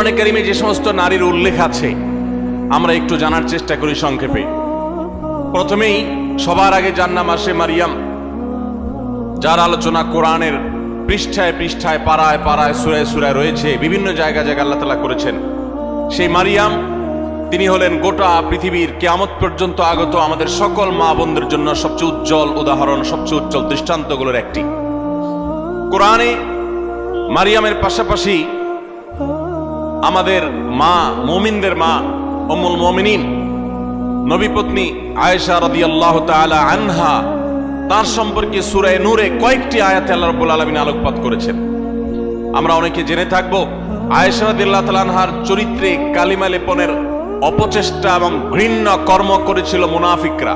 কোরআনে কারিমে যে সমস্ত নারীর উল্লেখ আছে, আমরা একটু জানার চেষ্টা করি সংক্ষেপে। প্রথমেই, সবার আগে জান্নাম আসে মারিয়াম, যার আলোচনা কোরআনের পৃষ্ঠায় পৃষ্ঠায়, পাড়ায় পাড়ায়, সুরায় সুরায় রয়েছে, বিভিন্ন জায়গা জায়গা আল্লাহ তালা করেছেন। সেই মারিয়াম, তিনি হলেন গোটা পৃথিবীর কেয়ামত পর্যন্ত আগত আমাদের সকল মা বোনদের জন্য সবচেয়ে উজ্জ্বল উদাহরণ, সবচেয়ে উজ্জ্বল দৃষ্টান্তগুলোর একটি। কোরআনে মারিয়ামের পাশাপাশি আমাদের মা, মোমিনদের মা অমুল মমিনিন নবীপত্নী আয়েশা রদি আল্লাহ আনহা, তার সম্পর্কে সুরায় নূরে কয়েকটি আয়াত আল্লাহ রব্বুল আলমিন আলোকপাত করেছেন। আমরা অনেকে জেনে থাকব, আয়েশা রদিল্লাহ চরিত্রে কালিমা লেপনের অপচেষ্টা এবং ঘৃণ্য কর্ম করেছিল মুনাফিকরা।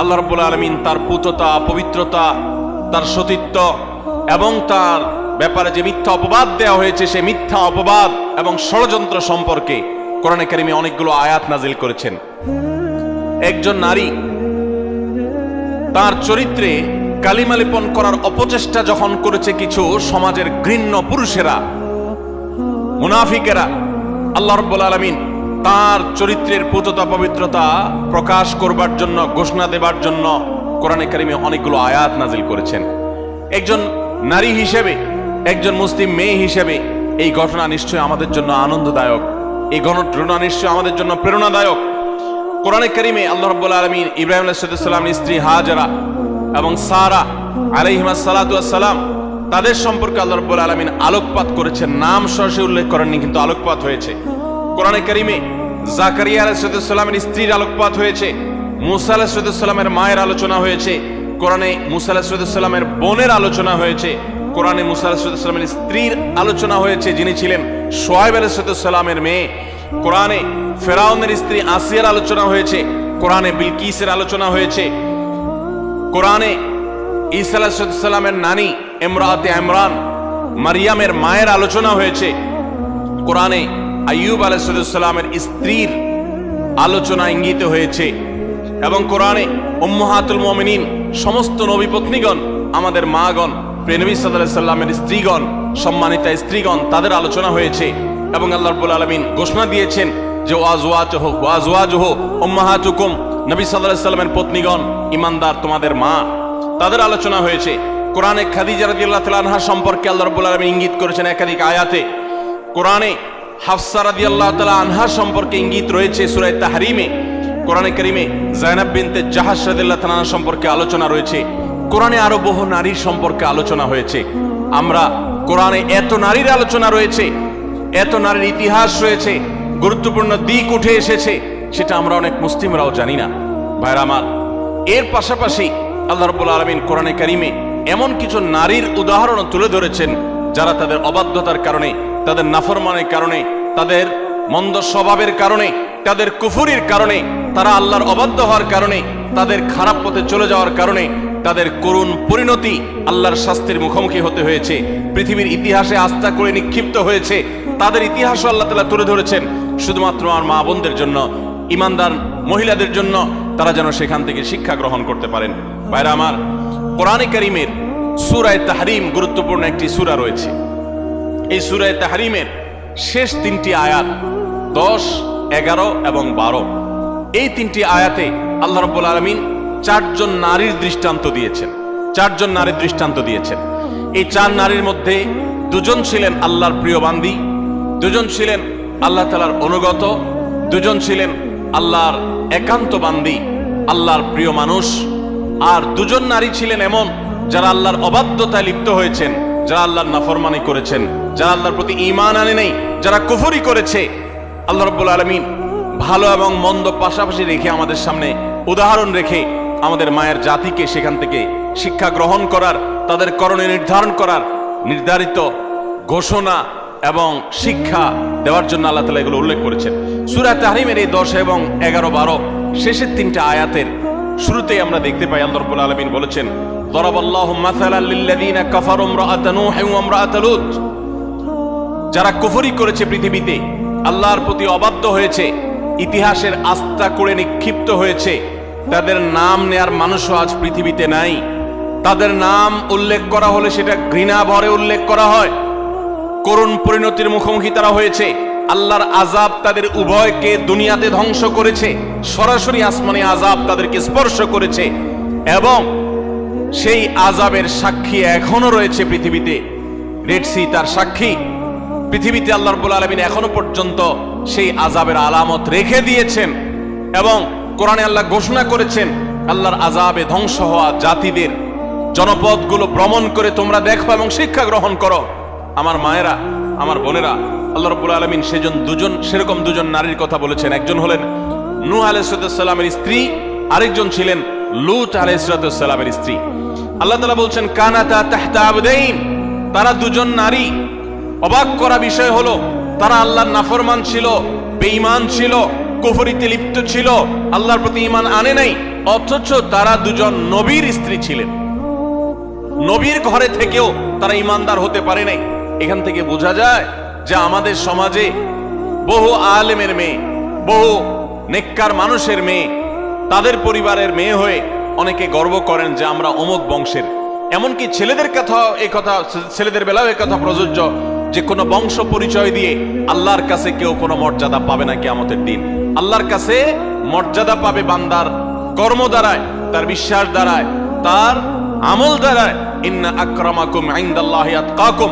আল্লাহ রব্বুল আলমিন তার পুততা, পবিত্রতা, তার সতীত্ব এবং তার ব্যাপারে যে মিথ্যা অপবাদ দেওয়া হয়েছে, সে মিথ্যা অপবাদ এবং ষড়যন্ত্র সম্পর্কে কোরআনে কারিমে অনেকগুলো আয়াত নাজিল করেছেন। একজন নারী তার চরিত্রে কালিমালিপন করার অপচেষ্টা যখন করেছে কিছু সমাজের ঘৃণ্য পুরুষেরা, মুনাফিকেরা, আল্লাহ রব্বুল আলমিন তার চরিত্রের পুততা পবিত্রতা প্রকাশ করবার জন্য, ঘোষণা দেবার জন্য কোরআনে কারিমে অনেকগুলো আয়াত নাজিল করেছেন। একজন নারী হিসেবে একজন মুসলিম মেয়ে হিসেবে এই ঘটনা নিশ্চয়ই আমাদের জন্য আনন্দদায়ক। এই ঘটনা নিশ্চয়ই আমাদের জন্য প্রেরণাদায়ক। কোরআনে কারিমে আল্লাহ রব্বুল আলমিন ইব্রাহিম আলাইসাল্লামের স্ত্রী হাজারা এবং সারা আলাইহিমা সালাম, তাদের সম্পর্কে আল্লাহ রব্বুল আলমিন আলোকপাত করেছেন। নাম সরাসরি উল্লেখ করেননি, কিন্তু আলোকপাত হয়েছে। কোরআনে করিমে জাকারিয়া আলাইসাল্লামের স্ত্রীর আলোকপাত হয়েছে, মুসা আলাইসাল্লামের মায়ের আলোচনা হয়েছে, কোরআনে মুসা আলাইসাল্লামের বোনের আলোচনা হয়েছে কোরআনে মুসা আলাইসাল্লামের স্ত্রীর আলোচনা হয়েছে, যিনি ছিলেন সোহাইব আলাইসাল্লামের মেয়ে। কোরআনে ফেরাউনের স্ত্রী আসিয়ার আলোচনা হয়েছে, কোরআনে বিলকিসের আলোচনা হয়েছে। কোরআনে ঈসা আলাহিসাল্লামের নানি এমরাতে ইমরান, মারিয়ামের মায়ের আলোচনা হয়েছে। কোরআনে আইয়ুব আলাহিসাল্লামের স্ত্রীর আলোচনা ইঙ্গিত হয়েছে। এবং কোরআনে উম্মাহাতুল মমিনিন, সমস্ত নবী পত্নীগণ, আমাদের মাগণ প্রেনবী সাল্লাহ সাল্লামের স্ত্রীগণ, সম্মানিতা স্ত্রীগণ, তাদের আলোচনা হয়েছে এবং আল্লাহ রব্বুল আলমিন ঘোষণা দিয়েছেন যে ওয়াজওয়াজ হোক ওয়াজওয়াজ হোক উম্মাহাতুকুম। নবী সাল্লাহ সাল্লামের পত্নীগণ, ইমানদার তোমাদের মা। তাদের আলোচনা হয়েছে। কোরআনে খাদিজা রাদিয়াল্লাহু আনহা সম্পর্কে আল্লাহ রাব্বুল আলামিন ইঙ্গিত করেছেন একাধিক আয়াতে। কোরআনে হাফসা রাদিয়াল্লাহু তাআলা আনহা সম্পর্কে ইঙ্গিত রয়েছে সূরা তাহরিমে। কোরআনে কারিমে জায়নাব বিনতে জাহাজ রাদিয়াল্লাহু সম্পর্কে আলোচনা রয়েছে। কোরআনে আরও বহু নারীর সম্পর্কে আলোচনা হয়েছে। আমরা কোরআনে এত নারীর আলোচনা রয়েছে, এত নারীর ইতিহাস রয়েছে, গুরুত্বপূর্ণ দিক উঠে এসেছে, সেটা আমরা অনেক মুসলিমরাও জানি না। ভাইরা আমার, এর পাশাপাশি আল্লাহ রব্বুল আলমিন কোরআনে কারিমে এমন কিছু নারীর উদাহরণ তুলে ধরেছেন, যারা তাদের অবাধ্যতার কারণে, তাদের নাফরমানের কারণে, তাদের মন্দ স্বভাবের কারণে, তাদের কুফুরির কারণে, তারা আল্লাহর অবাধ্য হওয়ার কারণে তাদের খারাপ পথে চলে যাওয়ার কারণে তাদের করুণ পরিণতি আল্লাহর শাস্তির মুখোমুখি হতে হয়েছে। পৃথিবীর ইতিহাসে আস্থা করে নিক্ষিপ্ত হয়েছে। তাদের ইতিহাসও আল্লাহ তালা তুলে ধরেছেন। শুধুমাত্র আমার মা বোনদের জন্য, ইমানদার মহিলাদের জন্য তারা যেন সেখান থেকে শিক্ষা গ্রহণ করতে পারেন। ভাইরা আমার, কোরআনে করিমের সুরায় তাহারিম গুরুত্বপূর্ণ একটি সুরা রয়েছে। এই সুরায় তাহারিমের শেষ তিনটি আয়াত, দশ, এগারো এবং বারো। এই তিনটি আয়াতে আল্লাহ রব্বুল আলমিন চারজন নারীর দৃষ্টান্ত দিয়েছেন। চারজন নারীর দৃষ্টান্ত দিয়েছেন। এই চার নারীর মধ্যে দুজন ছিলেন আল্লাহর প্রিয় বান্দি, দুজন ছিলেন আল্লাহ তালার অনুগত, দুজন ছিলেন আল্লাহর একান্ত বান্দি, আল্লাহর প্রিয় মানুষ। আর দুজন নারী ছিলেন এমন যারা আল্লাহর অবাধ্যতায় লিপ্ত হয়েছেন, যারা আল্লাহর নাফরমানি করেছেন, যারা আল্লাহর প্রতি ইমান আনে নেই, যারা কুফরি করেছে। আল্লাহ রব্বুল আলমিন ভালো এবং মন্দ পাশাপাশি রেখে আমাদের সামনে উদাহরণ রেখে আমাদের মায়ের জাতিকে সেখান থেকে শিক্ষা গ্রহণ করার, তাদের করণে নির্ধারণ করার নির্ধারিত ঘোষণা এবং শিক্ষা দেওয়ার জন্য আল্লাহ তালা এগুলো উল্লেখ করেছেন। সুরা তাহরিমের এই দশ এবং এগারো বারো শেষের তিনটা আয়াতের শুরুতেই আমরা দেখতে পাই, আল্লাহ আলমিন বলেছেন যারা কুফরি করেছে পৃথিবীতে, আল্লাহর প্রতি অবাধ্য হয়েছে ইতিহাসের আস্থা করে নিক্ষিপ্ত হয়েছে। তাদের নাম নেয়ার মানুষও আজ পৃথিবীতে নাই। তাদের নাম উল্লেখ করা হলে সেটা ঘৃণা ভরে উল্লেখ করা হয়। করুণ পরিণতির মুখোমুখি তারা হয়েছে। আল্লাহর আজাব তাদের উভয়কে দুনিয়াতে ধ্বংস করেছে। সরাসরি আসমানে আজাব তাদেরকে স্পর্শ করেছে। এবং সেই আজাবের সাক্ষী এখনও রয়েছে পৃথিবীতে। রেডসি তার সাক্ষী। পৃথিবীতে আল্লাহ রব্বুল আলমিন এখনও পর্যন্ত সেই আজাবের আলামত রেখে দিয়েছেন এবং কোরআনে আল্লাহ ঘোষণা করেছেন, আল্লাহর আজাবে ধ্বংস হওয়া জাতিদের জনপদগুলো ভ্রমণ করে তোমরা দেখো এবং শিক্ষা গ্রহণ করো। আমার মায়েরা, আমার বোনেরা, আল্লাহ রব্বুল আলমিন সেজন দুজন, সেরকম দুজন নারীর কথা বলেছেন। একজন হলেন নূহ আলাইসালামের স্ত্রী, আরেকজন ছিলেন লুত আলাইসালামের স্ত্রী। আল্লাহ তালা বলছেন, কানাতা তাহতা তারা দুজন নারী। অবাক করা বিষয় হলো তারা আল্লাহর নাফরমান ছিল, বেঈমান ছিল, কুফরিতে লিপ্ত ছিল, আল্লাহর প্রতি ঈমান আনে নাই, অথচ তারা দুজন নবীর স্ত্রী ছিলেন। নবীর ঘরে থেকেও তারা ইমানদার হতে পারে নাই। এখান থেকে বোঝা যায় যে আমাদের সমাজে বহু আলেমের মেয়ে, বহু নেককার মানুষের মেয়ে, তাদের পরিবারের মেয়ে হয়ে অনেকে গর্ব করেন যে আমরা অমুক বংশের। এমনকি ছেলেদের কথা এই কথা, ছেলেদের বেলাও এই কথা প্রযোজ্য। যে কোনো বংশ পরিচয় দিয়ে আল্লাহর কাছে কেউ কোনো মর্যাদা পাবে না কিয়ামতের দিন। আল্লাহর কাছে মর্যাদা পাবে বান্দার কর্ম দ্বারায়, তার বিশ্বাস দ্বারায়, তার আমল দ্বারায়। ইন্না আক্রামাকুম ইনদাল্লাহি আতকাকুম।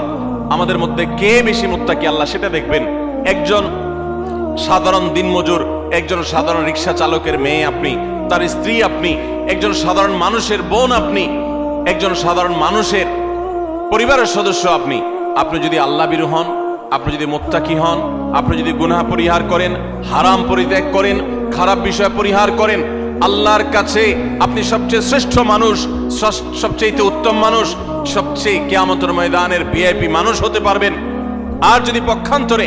আমাদের মধ্যে কে বেশি মুত্তাকি আল্লাহ সেটা দেখবেন। একজন সাধারণ দিনমজুর, একজন সাধারণ রিক্সা চালকের মেয়ে আপনি, তার স্ত্রী আপনি, একজন সাধারণ মানুষের বোন আপনি, একজন সাধারণ মানুষের পরিবারের সদস্য আপনি আপনি যদি আল্লাহ বিরু হন, আপনি যদি মোত্তাকি হন, আপনি যদি গুনাহ পরিহার করেন, হারাম পরিত্যাগ করেন, খারাপ বিষয় পরিহার করেন, আল্লাহর কাছে আপনি সবচেয়ে শ্রেষ্ঠ মানুষ সবচেয়ে উত্তম মানুষ, সবচেয়ে কেয়ামতর ময়দানের ভিআইপি মানুষ হতে পারবেন। আর যদি পক্ষান্তরে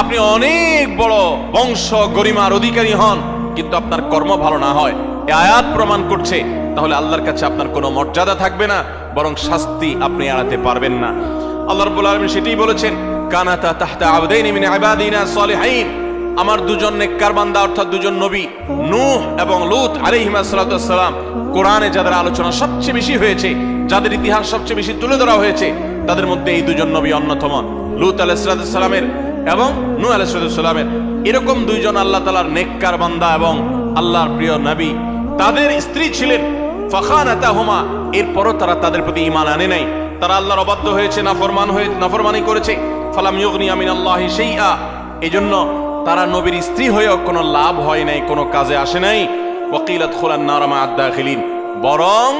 আপনি অনেক বড় বংশ, গরিমার অধিকারী হন, কিন্তু আপনার কর্ম ভালো না হয়, এ আয়াত প্রমাণ করছে, তাহলে আল্লাহর কাছে আপনার কোনো মর্যাদা থাকবে না, বরং শাস্তি আপনি এড়াতে পারবেন না। আল্লাহ রাব্বুল আলামিন সেটাই বলেছেন, কানাতা তাহতা আবদাইনি মিন ইবাদিনা সলিহিন আমার দুজন নেককার বান্দা, অর্থাৎ দুজন নবী, নূহ এবং লূত আলাইহিস সালাম কোরআনে যাদের আলোচনা সবচেয়ে বেশি হয়েছে, যাদের ইতিহাস সবচেয়ে বেশি তুলে ধরা হয়েছে, তাদের মধ্যে এই দুজন নবী অন্যতম, লূত আলাইহিসসালামের এবং নূহ আলাইহিসসালামের এরকম দুইজন আল্লাহ তাআলার নেককার বান্দা এবং আল্লাহর প্রিয় নবী, তাদের স্ত্রী ছিলেন ফাখানাতাহুমা, এরপরও তারা তাদের প্রতি ঈমান আনে নাই। তারা আল্লাহর অবাধ্য হয়েছে, নাফরমান হয়ে, নাফরমানি করেছে। ফালাম ইউগনি আমিন আল্লাহি শাইআ। এজন্য তারা নবীর স্ত্রী হয়েও কোনো লাভ হয় নাই, কোনো কাজে আসে নাই। ওয়াকিলাত খুলান নারামা আদ্দাখিলিন বরং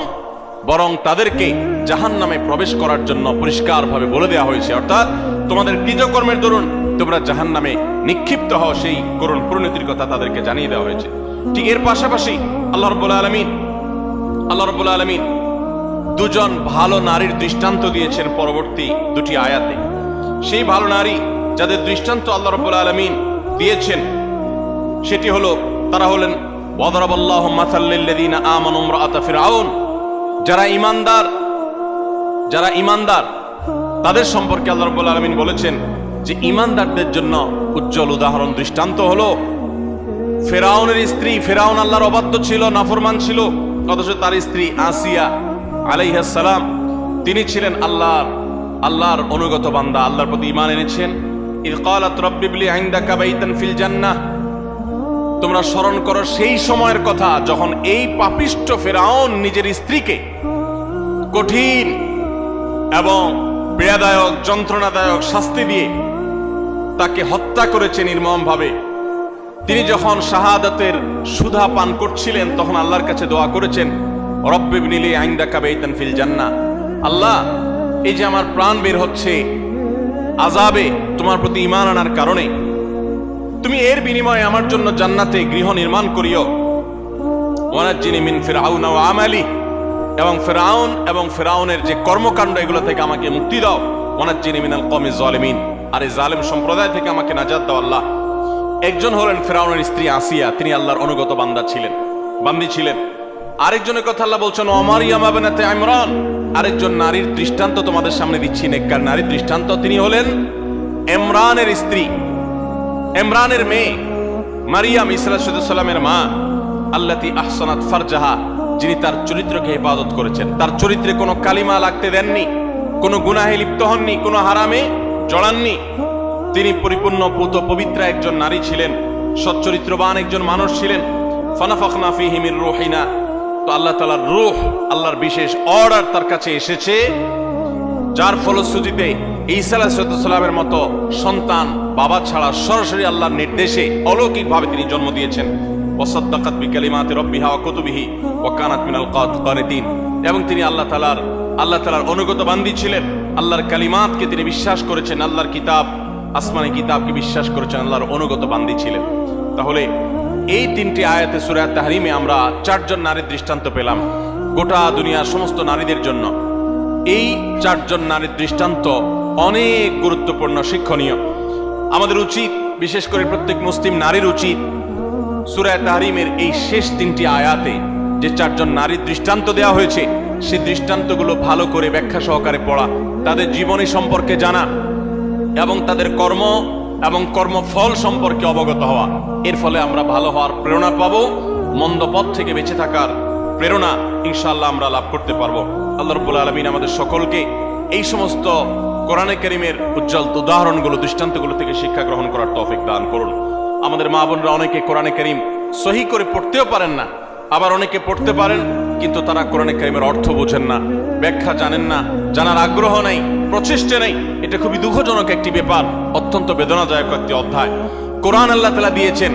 বরং তাদেরকে জাহান নামে প্রবেশ করার জন্য পরিষ্কারভাবে বলে দেওয়া হয়েছে। অর্থাৎ, তোমাদের কৃতকর্মের দরুন তোমরা জাহান নামে নিক্ষিপ্ত হও, সেই করুণ পরিণতির কথা তাদেরকে জানিয়ে দেওয়া হয়েছে। ঠিক এর পাশাপাশি আল্লাহ রব্বুল আলমিন, আল্লাহ রব্বুল আলমিন দুজন ভালো নারীর দৃষ্টান্ত দিয়েছেন পরবর্তী দুটি আয়াতে। সেই ভালো নারী যাদের দৃষ্টান্ত আল্লাহ রব্বুল আলমিন দিয়েছেন, সেটি হলো, তারা হলেন, ওয়াদরাবাল্লাহ মাসাল্লিল্লাযীনা আমানু ইমরাআতা ফিরআউন যারা ইমানদার যারা ইমানদার তাদের সম্পর্কে আল্লাহ রাব্বুল আলামিন বলেছেন যে ইমানদারদের জন্য উজ্জ্বল উদাহরণ দৃষ্টান্ত হলো ফেরাউনের স্ত্রী ফেরাউন আল্লাহর অবাধ্য ছিল, নাফরমান ছিল, অথচ তার স্ত্রী আসিয়া আলাইহাস সালাম, তিনি ছিলেন আল্লাহর আল্লাহর অনুগত বান্দা, আল্লাহর প্রতি ঈমান এনেছেন। ইদ ক্বালাত রাব্বি বলি ইনদাকা বাইতান ফিল তোমরা স্মরণ করো সেই সময়ের কথা যখন এই পাপিষ্ট ফেরাউন নিজের স্ত্রীকে কঠিন এবং পীড়াদায়ক যন্ত্রণাদায়ক শাস্তি দিয়ে তাকে হত্যা করেছে নির্মমভাবে। তিনি যখন শাহাদাতের সুধা পান করছিলেন, তখন আল্লাহর কাছে দোয়া করেছেন রব্বে নিলে আইন্দা কাবেইতান ফিল জান্না আল্লাহ, এই যে আমার প্রাণ বের হচ্ছে আজাবে তোমার প্রতি ঈমান আনার কারণে, তুমি এর বিনিময়ে আমার জন্য জান্নাতে গৃহ নির্মাণ করিও। ওয়ানাজ্জিনি মিন ফিরআউন ওয়া আমালি, এবং ফেরাউন এবং ফেরাউনের যে কর্মকাণ্ড, এগুলো থেকে আমাকে মুক্তি দাও। ওয়ানাজ্জিনি মিনাল কওমি জালিমিন আর এই জালেম সম্প্রদায় থেকে আমাকে নাজাত দাও আল্লাহ। একজন হলেন ফেরাউনের স্ত্রী আসিয়া, তিনি আল্লাহর অনুগত বান্দা ছিলেন, বান্দি ছিলেন। আরেকজনের কথা আল্লাহ বলছেন অমারিয়াম আবেনাতে ইমরান। আরেকজন নারীর দৃষ্টান্ত তোমাদের সামনে দিচ্ছি, নেককার নারীর দৃষ্টান্ত। তিনি হলেন এমরানের স্ত্রী এমরানের মেয়ে, মারিয়াম ইসরাসাল্লামের মা, আল্লাতি আহসানাত ফারজাহা, যিনি তার চরিত্রকে হেফাজত করেছেন। তার চরিত্রে কোনো কালিমা লাগতে দেননি, কোনো গুনাহে লিপ্ত হননি, কোনো হারামে জড়াননি। তিনি পরিপূর্ণ, পুত, পবিত্র একজন নারী ছিলেন, সচ্চরিত্রবান একজন মানুষ ছিলেন। ফানাফাখনা ফিহিমির রুহিনা তো আল্লাহ তালার রুহ, আল্লাহর বিশেষ অর্ডার তার কাছে এসেছে, যার ফলশ্রুতিতে ঈসা আলাহিসাল্লামের মতো সন্তান, বাবা ছাড়া সরাসরি আল্লাহর নির্দেশে অলৌকিকভাবে তিনি জন্ম দিয়েছেন। ওসাদ্দাকাত বিকালিমাতে রব্বিহা কুতুবিহি ওয়া কানাত মিনাল কানিতিন এবং তিনি আল্লাহ তাআলার আল্লাহ তাআলার অনুগত বান্দি ছিলেন। আল্লাহর কালিমাতকে তিনি বিশ্বাস করেছেন, আল্লাহর কিতাব, আসমানি কিতাবকে বিশ্বাস করেছেন, আল্লাহর অনুগত বান্দি ছিলেন। তাহলে এই তিনটি আয়াতে সূরা তাহরিমে আমরা চারজন নারীর দৃষ্টান্ত পেলাম, গোটা দুনিয়ার সমস্ত নারীদের জন্য। এই চারজন নারীর দৃষ্টান্ত অনেক গুরুত্বপূর্ণ, শিক্ষণীয়। আমাদের উচিত, বিশেষ করে প্রত্যেক মুসলিম নারীর উচিত সুরায় তাহরিমের এই শেষ তিনটি আয়াতে যে চারজন নারীর দৃষ্টান্ত দেওয়া হয়েছে, সেই দৃষ্টান্তগুলো ভালো করে ব্যাখ্যা সহকারে পড়া, তাদের জীবনী সম্পর্কে জানা এবং তাদের কর্ম এবং কর্মফল সম্পর্কে অবগত হওয়া। এর ফলে আমরা ভালো হওয়ার প্রেরণা পাবো, মন্দ পথ থেকে বেঁচে থাকার প্রেরণা ইনশাল্লাহ আমরা লাভ করতে পারব। আল্লাহ রব্বুল আলমিন আমাদের সকলকে এই সমস্ত কোরআনে করিমের উজ্জ্বল উদাহরণগুলো, দৃষ্টান্তগুলো থেকে শিক্ষা গ্রহণ করার তৌফিক দান করুন। আমাদের মা বোনরা অনেকে কোরআনে করিম সহি করে পড়তেও পারেন না, আবার অনেকে পড়তে পারেন কিন্তু তারা কোরআনে করিমের অর্থ বোঝেন না, ব্যাখ্যা জানেন না, জানার আগ্রহ নেই, প্রচেষ্টা নেই। এটা খুবই দুঃখজনক একটি ব্যাপার, অত্যন্ত বেদনাদায়ক একটি অধ্যায়। কোরআন আল্লাহ তালা দিয়েছেন,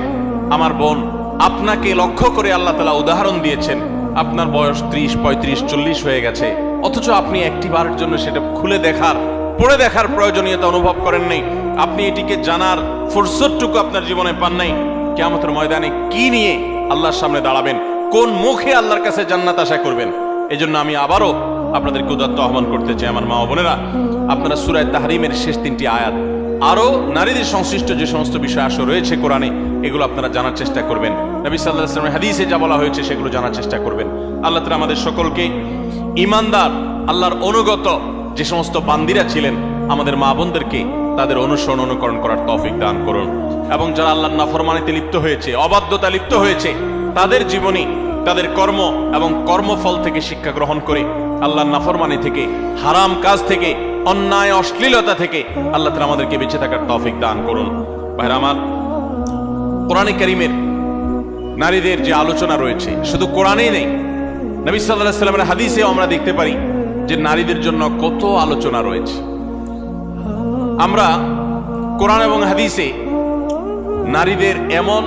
আমার বোন, আপনাকে লক্ষ্য করে আল্লাহ তালা উদাহরণ দিয়েছেন, আপনার বয়স ত্রিশ, পঁয়ত্রিশ, চল্লিশ হয়ে গেছে। অথচ আপনি একটি বারের জন্য সেটা খুলে দেখার, পড়ে দেখার প্রয়োজনীয়তা অনুভব করেন নাই। আপনি এটিকে জানার ফুরসতটুকু আপনার জীবনে পান নাই। কেমতের ময়দানে কি নিয়ে আল্লাহর সামনে দাঁড়াবেন? কোন মুখে আল্লাহর কাছে জান্নাত আশা করবেন? এই জন্য আমি আবারও আপনাদের উদাত্ত আহ্বান করতে চাই আমার মা বোনেরা। আপনারা সুরায় তাহারিমের শেষ তিনটি আয়াত, আরও নারীদের সংশ্লিষ্ট যে সমস্ত বিষয় আসো রয়েছে কোরআনে, এগুলো আপনারা জানার চেষ্টা করবেন। নবী সাল্লাহ আসলামের হাদিসে যা বলা হয়েছে সেগুলো জানার চেষ্টা করবেন। আল্লাহ তালা আমাদের সকলকে ইমানদার আল্লাহর অনুগত যে সমস্ত বান্দিরা ছিলেন, আমাদের মা বোনদেরকে তাদের অনুসরণ অনুকরণ করার তৌফিক দান করুন। এবং যারা আল্লাহর নাফরমানিতে লিপ্ত হয়েছে অবাধ্যতা লিপ্ত হয়েছে তাদের জীবনী, তাদের কর্ম এবং কর্মফল থেকে শিক্ষা গ্রহণ করে আল্লাহর নাফরমানি থেকে, হারাম কাজ থেকে, অন্যায়, অশ্লীলতা থেকে আল্লাহ তালা আমাদেরকে বেঁচে থাকার তৌফিক দান করুন। ভাইরা আমার, কোরআনে করিমের নারীদের যে আলোচনা রয়েছে, শুধু কোরআনেই নেই, নবী সাল্লাহ সাল্লামের হাদিসেও আমরা দেখতে পারি যে নারীদের জন্য কত আলোচনা রয়েছে। আমরা কোরআন এবং হাদিসে নারীদের এমন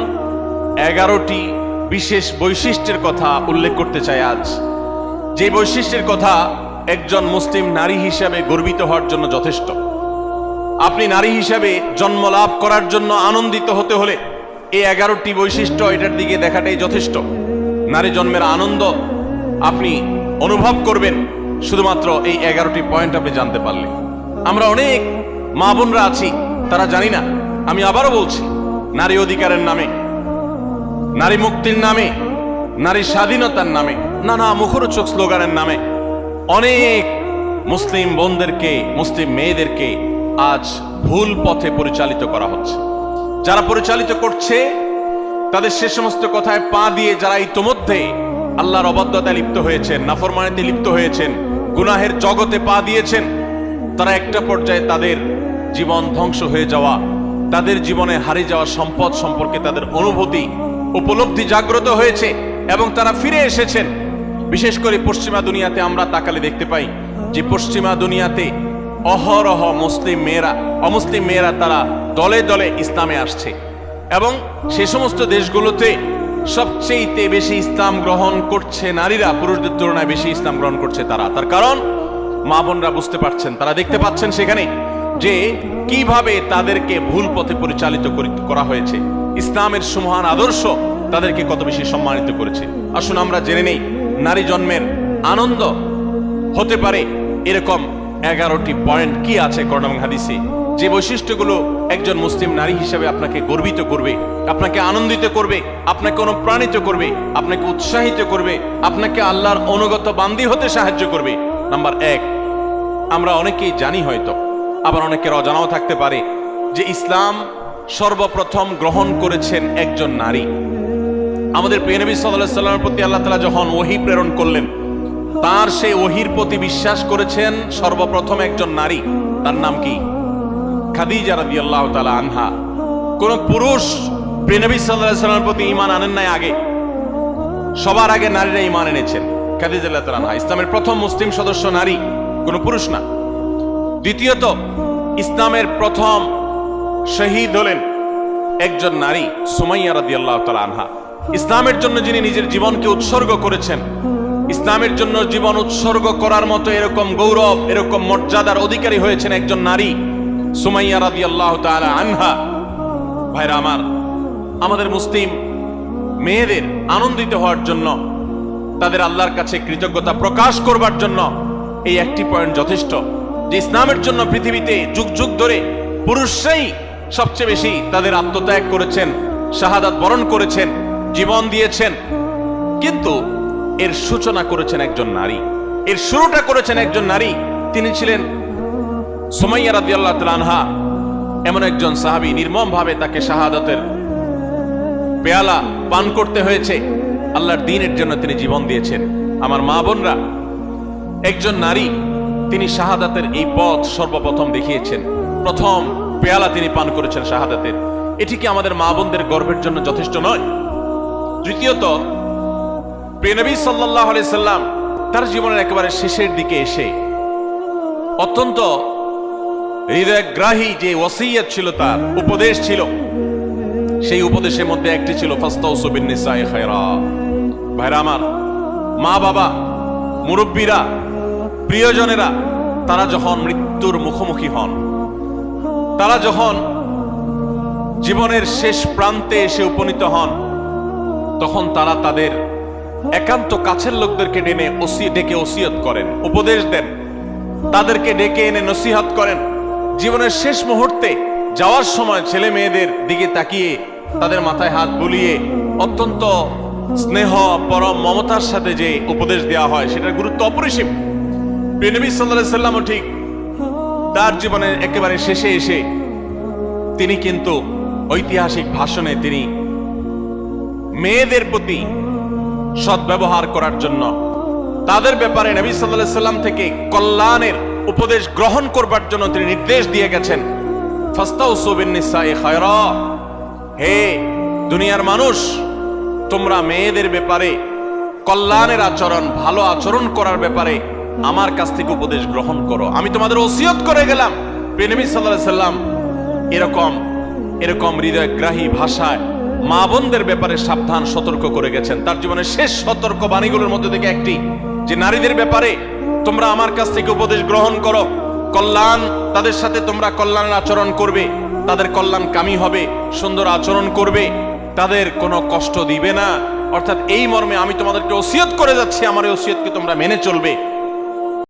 এগারোটি বিশেষ বৈশিষ্ট্যের কথা উল্লেখ করতে চাই আজ। যে বৈশিষ্ট্যের কথা একজন মুসলিম নারী হিসাবে গর্বিত হওয়ার জন্য যথেষ্ট। আপনি নারী হিসাবে জন্ম লাভ করার জন্য আনন্দিত হতে হলে এই এগারোটি বৈশিষ্ট্য এটার দিকে দেখাটাই যথেষ্ট। নারী জন্মের আনন্দ আপনি অনুভব করবেন শুধুমাত্র এই এগারোটি পয়েন্ট আপনি জানতে পারলে। আমরা অনেক মা বোনরা আছি, তারা জানি না। আমি আবারও বলছি, নারী অধিকারের নামে নারী মুক্তির নামে, নারী স্বাধীনতার নামে, নানা মুখরোচক স্লোগানের নামে অনেক মুসলিম বোনদেরকে, মুসলিম মেয়েদেরকে আজ ভুল পথে পরিচালিত করা হচ্ছে। যারা পরিচালিত করছে, তাদের সে সমস্ত কথায় পা দিয়ে যারা ইতোমধ্যে আল্লাহর অবাধ্যতায় লিপ্ত হয়েছেন, নাফরমানিতে লিপ্ত হয়েছেন, গুনাহের জগতে পা দিয়েছেন, তারা একটা পর্যায়ে তাদের জীবন ধ্বংস হয়ে যাওয়া, তাদের জীবনে হারিয়ে যাওয়া সম্পদ সম্পর্কে তাদের অনুভূতি উপলব্ধি জাগ্রত হয়েছে এবং তারা ফিরে এসেছেন। বিশেষ করে পশ্চিমা দুনিয়াতে আমরা তাকালে দেখতে পাই যে পশ্চিমা দুনিয়াতে অহরহ মুসলিম মেয়েরা, অমুসলিম মেয়েরা তারা দলে দলে ইসলামে আসছে এবং সে সমস্ত দেশগুলোতে সবচেয়ে বেশি ইসলাম গ্রহণ করছে নারীরা, পুরুষদের তুলনায় বেশি ইসলাম গ্রহণ করছে তারা। তার কারণ মা বোনরা বুঝতে পারছেন, তারা দেখতে পাচ্ছেন সেখানে যে কীভাবে তাদেরকে ভুল পথে পরিচালিত করি- করা হয়েছে। ইসলামের সুমহান আদর্শ তাদেরকে কত বেশি সম্মানিত করেছে। আসুন আমরা জেনে নেই, নারী জন্মের আনন্দ হতে পারে এরকম এগারোটি পয়েন্ট কি আছে এবং হাদিসে? যে বৈশিষ্ট্যগুলো একজন মুসলিম নারী হিসেবে আপনাকে গর্বিত করবে, আপনাকে আনন্দিত করবে, আপনাকে অনুপ্রাণিত করবে, আপনাকে উৎসাহিত করবে, আপনাকে আল্লাহর অনুগত বান্দি হতে সাহায্য করবে। নাম্বার এক, আমরা অনেকেই জানি হয়তো, আবার অনেকের অজানাও থাকতে পারে যে ইসলাম সর্বপ্রথম গ্রহণ করেছেন একজন নারী। আমাদের প্রিয়নবী সাল্লাহ সাল্লামের প্রতি আল্লাহ তালা যখন ওহি প্রেরণ করলেন, তার সেই ওহির প্রতি বিশ্বাস করেছেন সর্বপ্রথম একজন নারী। তার নাম কি? খাদিজা রাদিয়াল্লাহু তাআলা আনহা। কোন পুরুষ প্রিয়নবী আলাইহি সাল্লামের প্রতি ঈমান আনেন নাই আগে। সবার আগে নারীরা ঈমান এনেছেন। খাদিজা রাদিয়াল্লাহু তাআলা আনহা। ইসলামের প্রথম মুসলিম সদস্য নারী, কোন পুরুষ না। দ্বিতীয়ত, ইসলামের প্রথম শহীদ হলেন একজন নারী সুমাইয়া রাদিয়াল্লাহু তাআলা আনহা। ইসলামের জন্য যিনি নিজের জীবনকে উৎসর্গ করেছেন, ইসলামের জন্য জীবন উৎসর্গ করার মতো এরকম গৌরব, এরকম মর্যাদার অধিকারী হয়েছেন একজন নারী সুমাইয়া রাদিয়াল্লাহু তাআলা আনহা। ভাইরা আমার, আমাদের মুসলিম মেয়েদের আনন্দিত হওয়ার জন্য, তাদের আল্লাহর কাছে কৃতজ্ঞতা প্রকাশ করবার জন্য এই একটি পয়েন্ট যথেষ্ট, যে ইসলামের জন্য পৃথিবীতে যুগ যুগ ধরে পুরুষরাই সবচেয়ে বেশি তাদের আত্মত্যাগ করেছেন, শাহাদাত বরণ করেছেন, জীবন দিয়েছেন। কিন্তু এর সূচনা করেছেন একজন নারী। এর শুরুটা করেছেন একজন নারী। তিনি ছিলেন সুমাইয়া রাদিয়াল্লাহু তাআলা আনহা। এমন একজন সাহাবী নির্মম ভাবে তাকে শাহাদাতের পেয়ালা পান করতে হয়েছে। আল্লাহর দিনের জন্য তিনি জীবন দিয়েছেন। আমার মা বোনরা, একজন নারী, তিনি শাহাদাতের এই পথ সর্বপ্রথম দেখিয়েছেন। প্রথম পেয়ালা তিনি পান করেছেন শাহাদাতের এটি কি আমাদের মা বোনদের গর্বের জন্য যথেষ্ট নয়? তৃতীয়ত প্রেনবী সাল্লাহ সাল্লাম তার জীবনের একেবারে শেষের দিকে এসে অত্যন্ত হৃদয়গ্রাহী যে ওসিয়ত ছিল তার, উপদেশ ছিল, সেই উপদেশের মধ্যে একটি ছিল ভাইরা আমার, মা বাবা, মুরব্বীরা, প্রিয়জনেরা, তারা যখন মৃত্যুর মুখোমুখি হন তারা যখন জীবনের শেষ প্রান্তে এসে উপনীত হন, তখন তারা তাদের একান্ত কাছের লোকদেরকে ডেনে ওসি ডেকে ওসিয়ত করেন, উপদেশ দেন। তাদেরকে ডেকে এনে নসিহত করেন। জীবনের শেষ মুহূর্তে যাওয়ার সময় ছেলে মেয়েদের দিকে তাকিয়ে তাদের মাথায় হাত বুলিয়ে অত্যন্ত স্নেহ, পরম মমতার সাথে যে উপদেশ দেওয়া হয়, সেটার গুরুত্ব অপরিসীম। প্রিয়নবী সাল্লাহ সাল্লামও ঠিক তার জীবনের একেবারে শেষে এসে তিনি কিন্তু ঐতিহাসিক ভাষণে তিনি মেয়েদের প্রতি সদ্ব্যবহার করার জন্য তাদের ব্যাপারে নবী সাল্লাহ সাল্লাম থেকে কল্যাণের উপদেশ গ্রহণ করবার জন্য তিনি নির্দেশ দিয়ে গেছেন। হে দুনিয়ার মানুষ, তোমরা মেয়েদের ব্যাপারে, কল্যাণের আচরণ, ভালো আচরণ করার ব্যাপারে আমার কাছ থেকে উপদেশ গ্রহণ করো। আমি তোমাদের ওসিয়ত করে গেলাম। প্রেনবী সাল্লাহ সাল্লাম এরকম এরকম হৃদয়গ্রাহী ভাষায় মা বোনদের ব্যাপারে সাবধান, সতর্ক করে গেছেন। তার জীবনের শেষ সতর্ক বাণীগুলোর মধ্যে থেকে একটি, যে নারীদের ব্যাপারে তোমরা আমার কাছ থেকে উপদেশ গ্রহণ করো, কল্যাণ তাদের সাথে তোমরা কল্যাণের আচরণ করবে, তাদের কল্যাণ কামি হবে, সুন্দর আচরণ করবে, তাদের কোনো কষ্ট দিবে না। অর্থাৎ এই মর্মে আমি তোমাদেরকে ওসিয়ত করে যাচ্ছি, আমার ওসিয়তকে তোমরা মেনে চলবে।